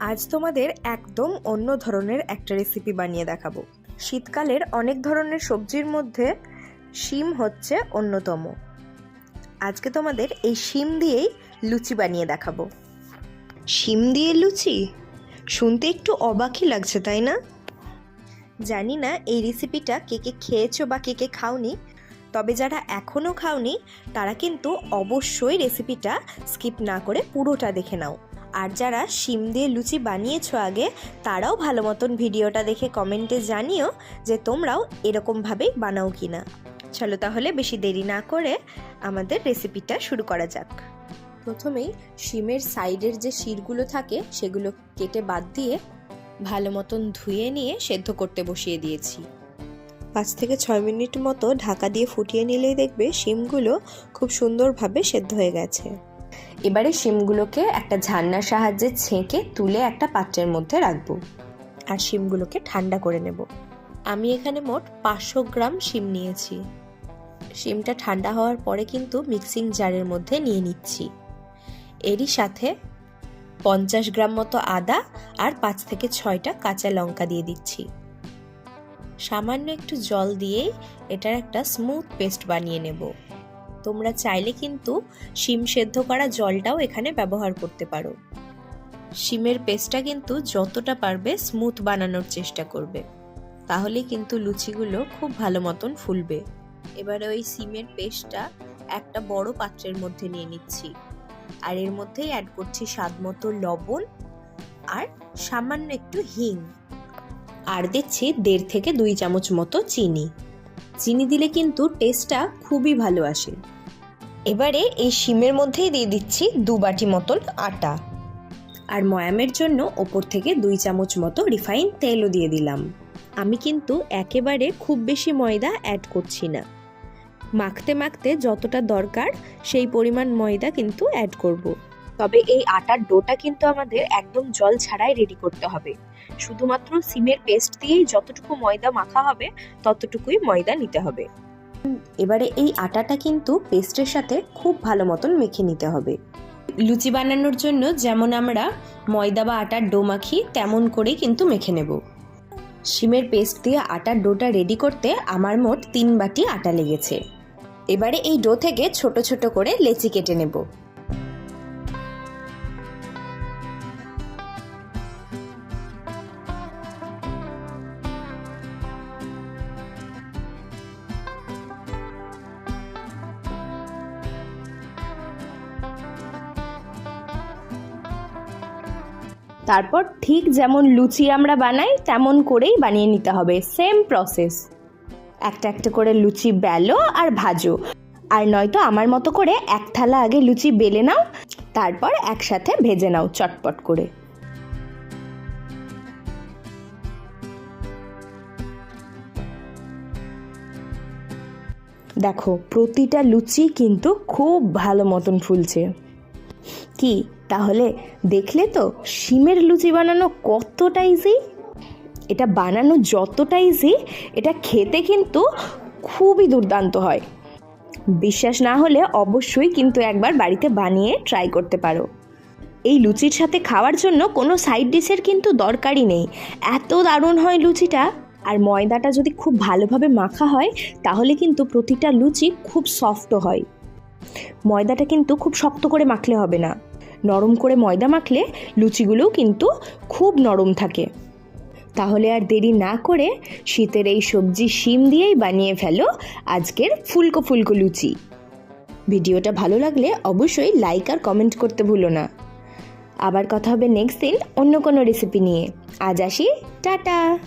আজ তোমাদের একদম অন্য ধরনের একটা রেসিপি বানিয়ে দেখাবো। শীতকালের অনেক ধরনের সবজির মধ্যে শিম হচ্ছে অন্যতম। আজকে তোমাদের এই শিম দিয়েই লুচি বানিয়ে দেখাবো। শিম দিয়ে লুচি? শুনতে একটু অবাকই লাগছে তাই না? জানি না এই রেসিপিটা কে কে খেয়েছো বা কে কে খাওনি তবে যারা এখনও খাওনি তারা কিন্তু অবশ্যই রেসিপিটা স্কিপ না করে পুরোটা দেখে নাও। আর যারা শিম দিয়ে লুচি বানিয়েছো আগে, তারাও ভালো মতন ভিডিওটা দেখে কমেন্টে জানিও যে তোমরাও এরকমভাবেই বানাও কি না চলো তাহলে বেশি দেরি না করে আমাদের রেসিপিটা শুরু করা যাক। প্রথমেই শিমের সাইডের যে শিরগুলো থাকে, সেগুলো কেটে বাদ দিয়ে ভালো মতন ধুয়ে নিয়ে সেদ্ধ করতে বসিয়ে দিয়েছি। পাঁচ থেকে ছয় মিনিট মতো ঢাকা দিয়ে ফুটিয়ে নিলেই দেখবে শিমগুলো খুব সুন্দরভাবে সেদ্ধ হয়ে গেছে। এবারে শিমগুলোকে একটা ঝান্নার সাহায্যে ছেঁকে তুলে একটা পাত্রের মধ্যে রাখব। আর শিমগুলোকে ঠান্ডা করে নেব। আমি এখানে মোট পাঁচশো গ্রাম শিম নিয়েছি। শিমটা ঠান্ডা হওয়ার পরে কিন্তু মিক্সিং জারের মধ্যে নিয়ে নিচ্ছি। এরই সাথে পঞ্চাশ গ্রাম মতো আদা আর পাঁচ থেকে ছয়টা কাঁচা লঙ্কা দিয়ে দিচ্ছি। সামান্য একটু জল দিয়েই এটার একটা স্মুথ পেস্ট বানিয়ে নেব। তোমরা চাইলে কিন্তু শিম সেদ্ধ করা জলটাও এখানে ব্যবহার করতে পারো। শিমের পেস্টটা কিন্তু যতটা পারবে স্মুথ বানানোর চেষ্টা করবে। তাহলে কিন্তু লুচিগুলো খুব ভালো মতন ফুলবে। এবারে ওই সিমের পেস্টটা একটা বড় পাত্রের মধ্যে নিয়ে নিচ্ছি। আর এর মধ্যেই অ্যাড করছি স্বাদ মতো লবণ আর সামান্য একটু হিং। আর দিচ্ছি দেড় থেকে দুই চামচ মতো চিনি। চিনি দিলে কিন্তু টেস্টটা খুবই ভালো আসে। এবারে এই শিমের মধ্যেই দিয়ে দিচ্ছি দু বাটি মতন আটা। আর ময়ামের জন্য ওপর থেকে দুই চামচ মতো রিফাইন তেলও দিয়ে দিলাম। আমি কিন্তু একেবারে খুব বেশি ময়দা অ্যাড করছি না। মাখতে মাখতে যতটা দরকার সেই পরিমাণ ময়দা কিন্তু অ্যাড করব। তবে এই আটার ডোটা কিন্তু আমাদের একদম জল ছাড়াই রেডি করতে হবে। শুধুমাত্র সিমের পেস্ট দিয়েই যতটুকু ময়দা মাখা হবে ততটুকুই ময়দা নিতে হবে। এবারে এই আটাটা কিন্তু পেস্টের সাথে খুব ভালো মতন মেখে নিতে হবে। লুচি বানানোর জন্য যেমন আমরা ময়দা বা আটার ডো মাখি তেমন করেই কিন্তু মেখে নেব। শিমের পেস্ট দিয়ে আটার ডোটা রেডি করতে আমার মোট তিন বাটি আটা লেগেছে। এবারে এই ডো থেকে ছোট ছোট করে লেচি কেটে নেব। তারপর ঠিক যেমন লুচি আমরা বানাই, তেমন করেই বানিয়ে নিতে হবে। সেম প্রসেস একটা একটা করে লুচি বেলো আর ভাজো। আর নয়তো আমার মতো করে এক থালা আগে লুচি বেলে নাও, তারপর একসাথে ভেজে নাও চটপট করে। দেখো, প্রতিটা লুচি কিন্তু খুব ভালো মতন ফুলছে। কি? তাহলে দেখলে তো শিমের লুচি বানানো কতটা ইজি এটা বানানো যতটা ইজি এটা খেতে কিন্তু খুবই দুর্দান্ত হয়। বিশ্বাস না হলে অবশ্যই কিন্তু একবার বাড়িতে বানিয়ে ট্রাই করতে পারো। এই লুচির সাথে খাওয়ার জন্য কোনো সাইড ডিশের কিন্তু দরকারই নেই। এত দারুণ হয় লুচিটা। আর ময়দাটা যদি খুব ভালোভাবে মাখা হয়, তাহলে কিন্তু প্রতিটা লুচি খুব সফটও হয়। ময়দাটা কিন্তু খুব শক্ত করে মাখলে হবে না। নরম করে ময়দা মাখলে লুচিগুলোও কিন্তু খুব নরম থাকে। তাহলে আর দেরি না করে শীতের এই সবজি শিম দিয়েই বানিয়ে ফেলো আজকের ফুলকো ফুলকো লুচি। ভিডিওটা ভালো লাগলে অবশ্যই লাইক আর কমেন্ট করতে ভুলো না। আবার কথা হবে নেক্সট দিন অন্য কোনো রেসিপি নিয়ে। আজ আসি, টাটা!